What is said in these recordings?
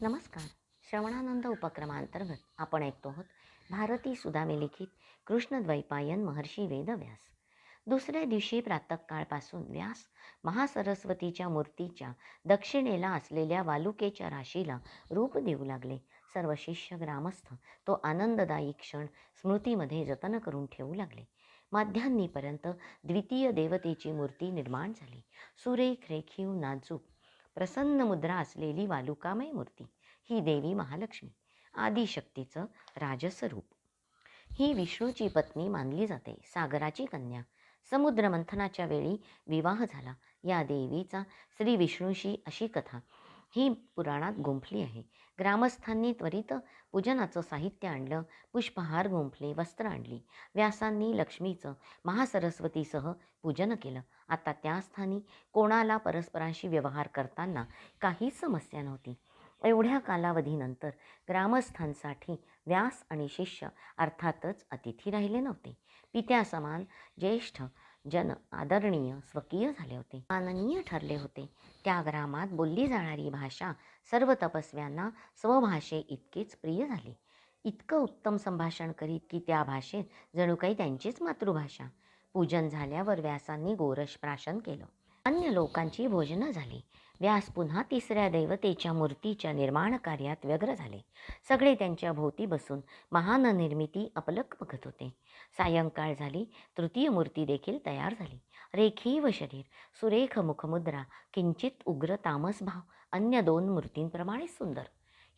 नमस्कार. श्रवणानंद उपक्रमांतर्गत आपण ऐकतो आहोत भारती सुदामे लिखित कृष्णद्वैपायन महर्षी वेदव्यास. दुसऱ्या दिवशी प्रातःकाळपासून व्यास महासरस्वतीच्या मूर्तीच्या दक्षिणेला असलेल्या वालुकेच्या राशीला रूप देऊ लागले. सर्व शिष्य ग्रामस्थ तो आनंददायी क्षण स्मृतीमध्ये जतन करून ठेवू लागले. माध्यान्नीपर्यंत द्वितीय देवतेची मूर्ती निर्माण झाली. सुरेख रेखीव नाजूक प्रसन्न मुद्रा असलेली वालुकामय मूर्ती ही देवी महालक्ष्मी आदिशक्तीचं राजस्वरूप. ही विष्णूची पत्नी मानली जाते. सागराची कन्या समुद्रमंथनाच्या वेळी विवाह झाला. या देवीचा श्री विष्णूशी अशी कथा ही पुराणात गुंफली आहे. ग्रामस्थांनी त्वरित पूजनाचं साहित्य आणलं पुष्पहार गुंफले वस्त्र आणली. व्यासांनी लक्ष्मीचं महासरस्वतीसह पूजन केलं. आता त्या स्थानी कोणाला परस्परांशी व्यवहार करताना काहीच समस्या नव्हती. एवढ्या कालावधीनंतर ग्रामस्थांसाठी व्यास आणि शिष्य अर्थातच अतिथी राहिले नव्हते. पित्यासमान ज्येष्ठ जन आदरणीय स्वकीय झाले होते. माननीय ठरले होते. त्या ग्रामात बोलली जाणारी भाषा सर्व तपस्व्यांना स्वभाषे इतकीच प्रिय झाली. इतकं उत्तम संभाषण करीत की त्या भाषेत जणू काही त्यांचीच मातृभाषा. पूजन झाल्यावर व्यासांनी गोरश प्राशन केलं. अन्य लोकांची भोजनं झाली. व्यास पुन्हा तिसऱ्या दैवतेच्या मूर्तीच्या निर्माण कार्यात व्यग्र झाले. सगळे त्यांच्या भोवती बसून महान निर्मिती अपलक बघत होते. सायंकाळ झाली तृतीय मूर्ती देखील तयार झाली. रेखीव शरीर सुरेख मुखमुद्रा किंचित उग्र तामस भाव अन्य दोन मूर्तींप्रमाणे सुंदर.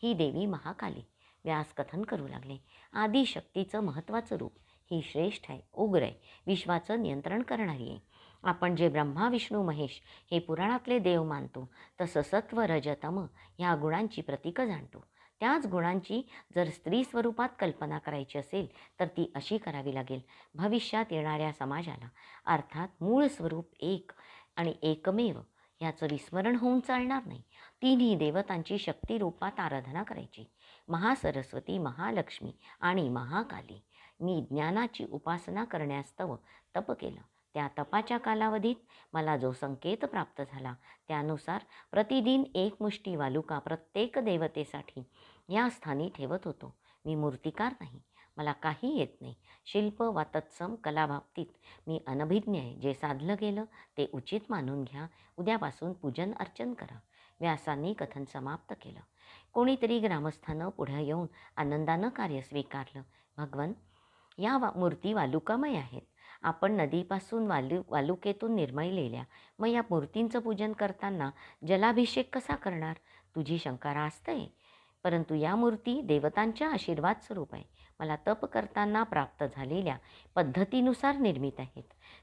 ही देवी महाकाली. व्यास कथन करू लागले. आदिशक्तीचं महत्त्वाचं रूप ही श्रेष्ठ आहे उग्र आहे. विश्वाचं नियंत्रण करणारी आहे. आपण जे ब्रह्मा विष्णू महेश हे पुराणातले देव मानतो तसं सत्व रजतम ह्या गुणांची प्रतीकं जाणतो. त्याच गुणांची जर स्त्री स्वरूपात कल्पना करायची असेल तर ती अशी करावी लागेल. भविष्यात येणाऱ्या समाजाला अर्थात मूळ स्वरूप एक आणि एकमेव याचं विस्मरण होऊन चालणार नाही. तिन्ही देवतांची शक्ती रूपात आराधना करायची. महासरस्वती महालक्ष्मी आणि महाकाली मी ज्ञानाची उपासना करण्यास तव तप केलं. त्या तपाच्या कालावधीत मला जो संकेत प्राप्त झाला त्यानुसार प्रतिदिन एक मुष्टी वालुका प्रत्येक देवतेसाठी या स्थानी ठेवत होतो. मी मूर्तिकार नाही मला काही येत नाही. शिल्प वा तत्सम कलाबाबतीत मी अनभिज्ञ आहे. जे साधलं गेलं ते उचित मानून घ्या. उद्यापासून पूजन अर्चन करा. व्यासांनी कथन समाप्त केलं. कोणीतरी ग्रामस्थानं पुढं येऊन आनंदानं कार्य स्वीकारलं. भगवन या वा मूर्ती वालुकामय आहेत. आपण नदीपासून वालू वालुकेतून निर्मळलेल्या मग या मूर्तींचं पूजन करताना जलाभिषेक कसा करणार? तुझी शंका असते आहे परंतु या मूर्ती देवतांच्या आशीर्वाद स्वरूप आहे. मला तप करताना प्राप्त झालेल्या पद्धतीनुसार निर्मित आहेत.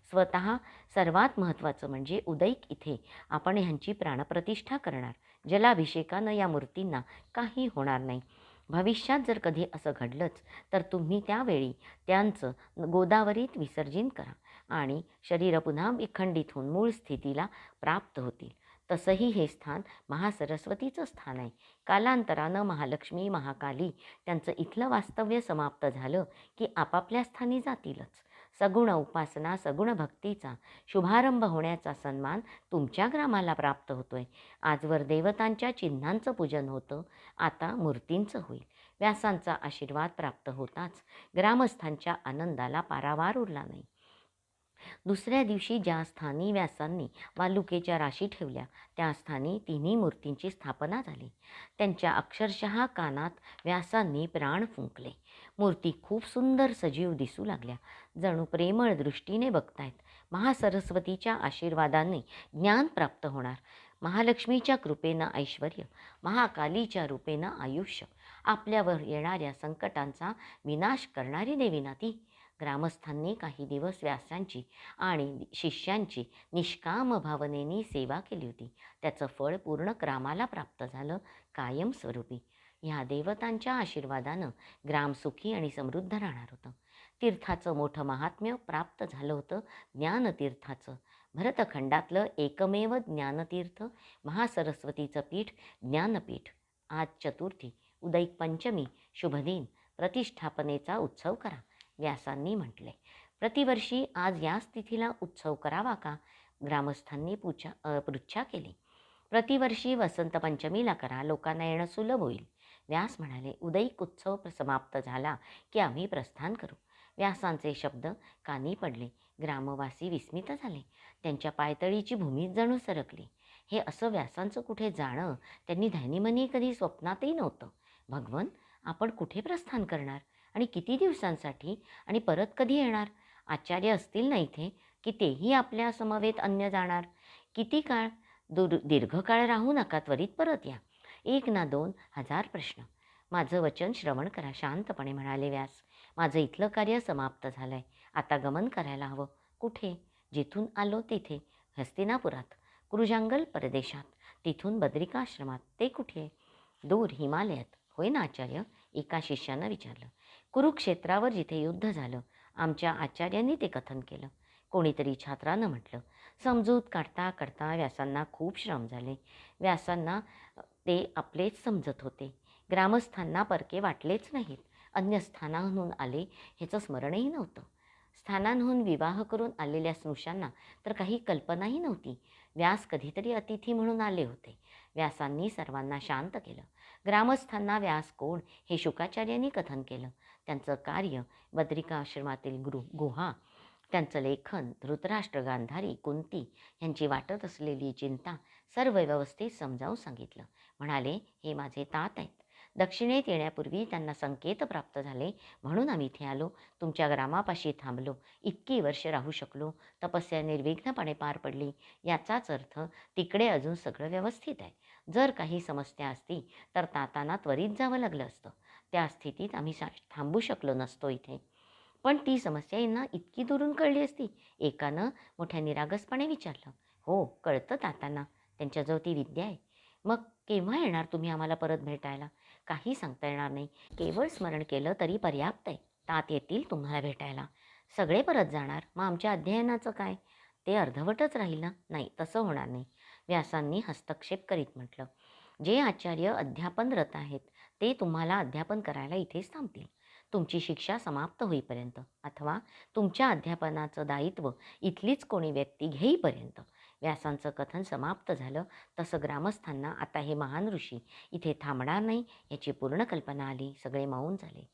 स्वतः सर्वात महत्त्वाचं म्हणजे उदैक इथे आपण ह्यांची प्राणप्रतिष्ठा करणार. जलाभिषेकानं या मूर्तींना काही होणार नाही. भविष्यात जर कधी असं घडलंच तर तुम्ही त्यावेळी त्यांचं गोदावरीत विसर्जन करा आणि शरीर पुन्हा विखंडित होऊन मूळ स्थितीला प्राप्त होतील. तसंही हे स्थान महासरस्वतीचं स्थान आहे. कालांतरानं महालक्ष्मी महाकाली त्यांचं इथलं वास्तव्य समाप्त झालं की आपापल्या स्थानी जातीलच. सगुण उपासना सगुण भक्तीचा शुभारंभ होण्याचा सन्मान तुमच्या ग्रामाला प्राप्त होतोय. आजवर देवतांच्या चिन्हांचं पूजन होतं आता मूर्तींचं होईल. व्यासांचा आशीर्वाद प्राप्त होताच ग्रामस्थांच्या आनंदाला पारावार उरला नाही. दुसऱ्या दिवशी ज्या स्थानी व्यासांनी वालुकेच्या राशी ठेवल्या त्या स्थानी तिन्ही मूर्तींची स्थापना झाली. त्यांच्या अक्षरशः कानात व्यासांनी प्राण फुंकले. मूर्ती खूप सुंदर सजीव दिसू लागल्या. जणू प्रेमळ दृष्टीने बघतायत. महासरस्वतीच्या आशीर्वादाने ज्ञान प्राप्त होणार. महालक्ष्मीच्या कृपेनं ऐश्वर महाकालीच्या रूपेनं आयुष्य आपल्यावर येणाऱ्या संकटांचा विनाश करणारी देवी ना ती ग्रामस्थांनी काही दिवस व्यासांची आणि शिष्यांची निष्काम भावनेनी सेवा केली होती. त्याचं फळ पूर्ण ग्रामाला प्राप्त झालं कायमस्वरूपी. ह्या देवतांच्या आशीर्वादानं ग्राम सुखी आणि समृद्ध राहणार होतं. तीर्थाचं मोठं महात्म्य प्राप्त झालं होतं ज्ञानतीर्थाचं. भरतखंडातलं एकमेव ज्ञानतीर्थ महासरस्वतीचं पीठ ज्ञानपीठ. आज चतुर्थी उदैक पंचमी शुभदिन प्रतिष्ठापनेचा उत्सव करा व्यासांनी म्हटले. प्रतिवर्षी आज याच तिथीला उत्सव करावा का? ग्रामस्थांनी पूछा पृच्छा केली. प्रतिवर्षी वसंत पंचमीला करा लोकांना येणं सुलभ होईल. व्यास म्हणाले उदयिक उत्सव समाप्त झाला की आम्ही प्रस्थान करू. व्यासांचे शब्द कानी पडले. ग्रामवासी विस्मित झाले. त्यांच्या पायतळीची भूमीच जणू सरकली. हे असं व्यासांचं कुठे जाणं त्यांनी ध्यानीमनी कधी स्वप्नातही नव्हतं. भगवन आपण कुठे प्रस्थान करणार? आणि किती दिवसांसाठी? आणि परत कधी येणार? आचार्य असतील ना इथे की तेही आपल्या समवेत अन्य जाणार? किती काळ? दूर दीर्घकाळ राहू नका त्वरित परत या. एक ना दोन हजार प्रश्न. माझं वचन श्रवण करा शांतपणे म्हणाले व्यास. माझं इथलं कार्य समाप्त झालं आहे आता गमन करायला हवं. कुठे? जिथून आलो तिथे. हस्तिनापुरात. क्रुजांगल प्रदेशात. तिथून बद्रिकाश्रमात. ते कुठे? दूर हिमालयात. होय ना आचार्य? एका शिष्यानं विचारलं. कुरुक्षेत्रावर जिथे युद्ध झालं आमच्या आचार्यांनी ते कथन केलं. कोणीतरी छात्रानं म्हटलं समजूत काढता काढता व्यासांना खूप श्रम झाले. व्यासांना ते आपलेच समजत होते. ग्रामस्थांना परके वाटलेच नाहीत. अन्य स्थानाहून आले ह्याचं स्मरणही नव्हतं. स्थानांहून विवाह करून आलेल्या स्नुषांना तर काही कल्पनाही नव्हती. व्यास कधीतरी अतिथी म्हणून आले होते. व्यासांनी सर्वांना शांत केलं. ग्रामस्थांना व्यास कोण हे शुकाचार्यांनी कथन केलं. त्यांचं कार्य बद्रिका आश्रमातील गृह गुहा त्यांचं लेखन धृतराष्ट्र गांधारी कुंती यांची वाटत असलेली चिंता सर्व व्यवस्थित समजावून सांगितलं. म्हणाले हे माझे तात आहेत. दक्षिणेत येण्यापूर्वी त्यांना संकेत प्राप्त झाले म्हणून आम्ही इथे आलो. तुमच्या ग्रामापाशी थांबलो. इतकी वर्ष राहू शकलो. तपस्या निर्विघ्नपणे पार पडली. याचाच अर्थ तिकडे अजून सगळं व्यवस्थित आहे. जर काही समस्या असती तर तातांना त्वरित जावं लागलं असतं. त्या स्थितीत आम्ही सा थांबू शकलो नसतो इथे. पण ती समस्या यांना इतकी दुरून कळली असती. एकानं मोठ्या निरागसपणे विचारलं. हो कळतं तातांना. त्यांच्याजवळ ती विद्या आहे. मग केव्हा येणार तुम्ही आम्हाला परत भेटायला? काही सांगता येणार नाही. केवळ स्मरण केलं तरी पर्याप्त आहे. तात येतील तुम्हाला भेटायला. सगळे परत जाणार. मग आमच्या अध्ययनाचं काय? ते अर्धवटच राहील ना? नाही तसं होणार नाही. व्यासांनी हस्तक्षेप करीत म्हटलं. जे आचार्य अध्यापनरत आहेत ते तुम्हाला अध्यापन करायला इथेच थांबतील. तुमची शिक्षा समाप्त होईपर्यंत. अथवा तुमच्या अध्यापनाचं दायित्व इथलीच कोणी व्यक्ती घेईपर्यंत. व्यासांचं कथन समाप्त झालं. तसं ग्रामस्थांना आता हे महान ऋषी इथे थांबणार नाही याची पूर्ण कल्पना आली. सगळे मौन झाले.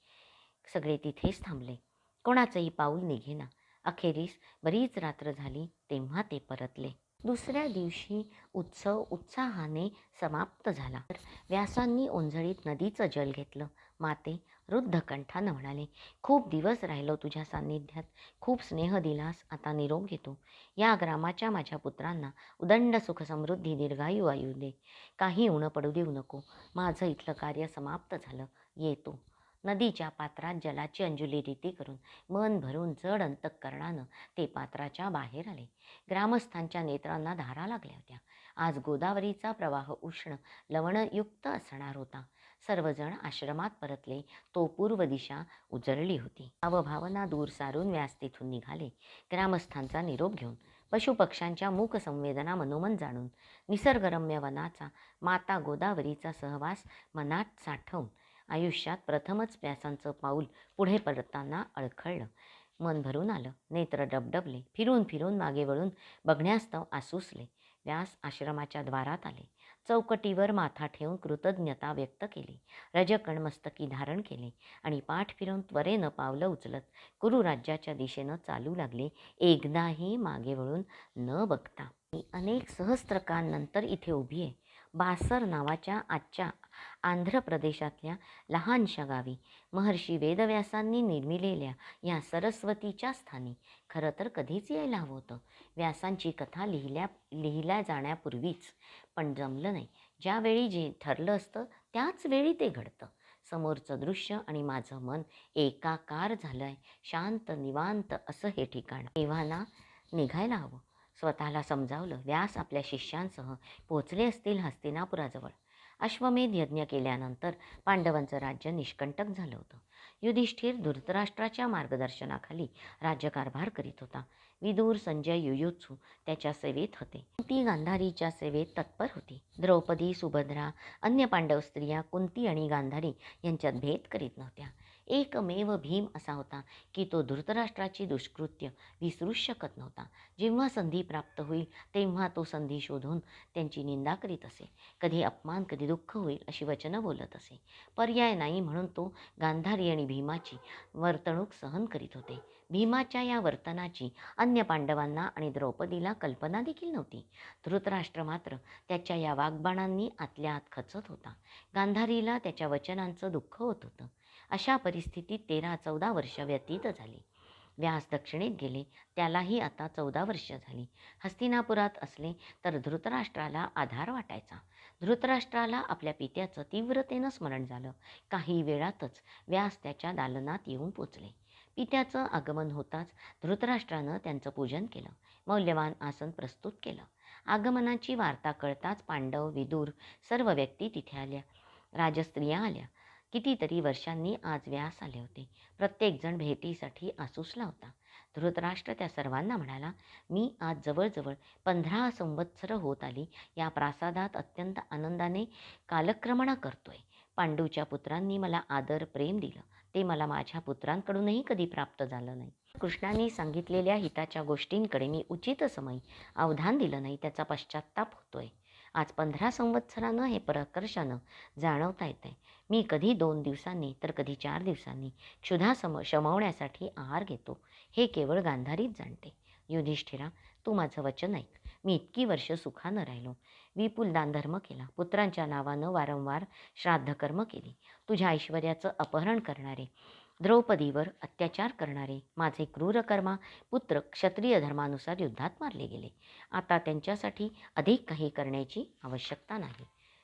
सगळे तिथेच थांबले. कोणाचंही पाऊल निघेना. अखेरीस बरीच रात्र झाली तेव्हा ते परतले. दुसऱ्या दिवशी उत्सव उत्साहाने समाप्त झाला. तर व्यासांनी ओंजळीत नदीचं जल घेतलं. माते रुद्ध कंठानं म्हणाले खूप दिवस राहिलो तुझ्या सान्निध्यात. खूप स्नेह दिलास आता निरोप घेतो. या ग्रामाच्या माझ्या पुत्रांना उदंड सुखसमृद्धी दीर्घायू आयु दे. काही उणं पडू देऊ नको. माझं इथलं कार्य समाप्त झालं. येतो. नदीच्या पात्रात जलाची अंजुली रीती करून मन भरून जड अंतकरणानं ते पात्राच्या बाहेर आले. ग्रामस्थांच्या नेत्रांना धारा लागल्या होत्या. आज गोदावरीचा प्रवाह उष्ण लवणयुक्त असणार होता. सर्वजण आश्रमात परतले. तो पूर्व दिशा उजळली होती. भावभावना दूर सारून व्यास तिथून निघाले. ग्रामस्थांचा निरोप घेऊन पशुपक्ष्यांच्या मूक संवेदना मनोमन जाणून निसर्गरम्य वनाचा माता गोदावरीचा सहवास मनात साठवून आयुष्यात प्रथमच व्यासांचं पाऊल पुढे पडताना अडखळलं. मन भरून आलं. नेत्र डबडबले. फिरून फिरून मागे वळून बघण्यास्तव आसुसले. व्यास आश्रमाच्या द्वारात आले. चौकटीवर माथा ठेवून कृतज्ञता व्यक्त केली. रजकण मस्तकी धारण केले आणि पाठ फिरून त्वरेनं पावलं उचलत कुरुराज्याच्या दिशेनं चालू लागले. एकदाही मागे वळून न बघता. मी अनेक सहस्त्रकांनंतर इथे उभी आहे. बासर नावाच्या आजच्या आंध्र प्रदेशातल्या लहानशा गावी महर्षी वेदव्यासांनी निर्मिलेल्या या सरस्वतीच्या स्थानी खरं तर कधीच यायला हवं होतं. व्यासांची कथा लिहिल्या लिहिल्या जाण्यापूर्वीच. पण जमलं नाही. ज्यावेळी जे ठरलं असतं त्याच वेळी ते घडतं. समोरचं दृश्य आणि माझं मन एकाकार झालं आहे शांत निवांत असं हे ठिकाण. तेव्हा ना निघायला हवं. स्वतःला समजावलं. व्यास आपल्या शिष्यांसह पोचले असतील हस्तिनापुराजवळ. अश्वमेध यज्ञ केल्यानंतर पांडवांचं राज्य निष्कंटक झालं होतं. युधिष्ठिर धृतराष्ट्राच्या मार्गदर्शनाखाली राज्यकारभार करीत होता. विदूर संजय युयुत्सू त्याच्या सेवेत होते. कुंती गांधारीच्या सेवेत तत्पर होती. द्रौपदी सुभद्रा अन्य पांडव स्त्रिया कुंती आणि गांधारी यांच्यात भेद करीत नव्हत्या. एकमेव भीम असा होता की तो धृतराष्ट्राची दुष्कृत्य विसरूच शकत नव्हता. जेव्हा संधी प्राप्त होईल तेव्हा तो संधी शोधून त्यांची निंदा करीत असे. कधी अपमान कधी दुःख होईल अशी वचनं बोलत असे. पर्याय नाही म्हणून तो गांधारी आणि भीमाची वर्तणूक सहन करीत होते. भीमाच्या या वर्तनाची अन्य पांडवांना आणि द्रौपदीला कल्पना देखील नव्हती. धृतराष्ट्र मात्र त्याच्या या वाग्बाणांनी आतल्या आत खचत होता. गांधारीला त्याच्या वचनांचं दुःख होत होतं. अशा परिस्थितीत तेरा चौदा वर्ष व्यतीत झाली. व्यास दक्षिणेत गेले. त्यालाही आता चौदा वर्ष झाली. हस्तिनापुरात असले तर धृतराष्ट्राला आधार वाटायचा. धृतराष्ट्राला आपल्या पित्याचं तीव्रतेनं स्मरण झालं. काही वेळातच व्यास त्याच्या दालनात येऊन पोचले. पित्याचं आगमन होताच धृतराष्ट्रानं त्यांचं पूजन केलं. मौल्यवान आसन प्रस्तुत केलं. आगमनाची वार्ता कळताच पांडव विदूर सर्व व्यक्ती तिथे आल्या. राजस्त्रिया आल्या. कितीतरी वर्षांनी आज व्यास आले होते. प्रत्येकजण भेटीसाठी आसूसला होता. धृतराष्ट्र त्या सर्वांना म्हणाला मी आज जवळजवळ पंधरा संवत्सर होत आली. या प्रासादात अत्यंत आनंदाने कालक्रमणा करतोय. पांडूच्या पुत्रांनी मला आदर प्रेम दिलं. ते मला माझ्या पुत्रांकडूनही कधी प्राप्त झालं नाही. कृष्णाने सांगितलेल्या हिताच्या गोष्टींकडे मी उचित समय अवधान दिलं नाही. त्याचा पश्चात्ताप होतोय. आज पंधरा संवत्सरानं हे प्रकर्षानं जाणवता येत आहे मी कधी दोन दिवसांनी तर कधी चार दिवसांनी क्षुधा सम शमवण्यासाठी आहार घेतो. हे केवळ गांधारीच जाणते. युधिष्ठिरा तू माझं वचन ऐक. मी इतकी वर्ष सुखानं राहिलो. विपुल दानधर्म केला. पुत्रांच्या नावानं वारंवार श्राद्धकर्म केली. तुझ्या ऐश्वर्याचं अपहरण करणारे द्रौपदीवर अत्याचार करणारे माझे क्रूरकर्मा पुत्र क्षत्रिय धर्मानुसार युद्धात मारले गेले. आता त्यांच्यासाठी अधिक काही करण्याची आवश्यकता नाही.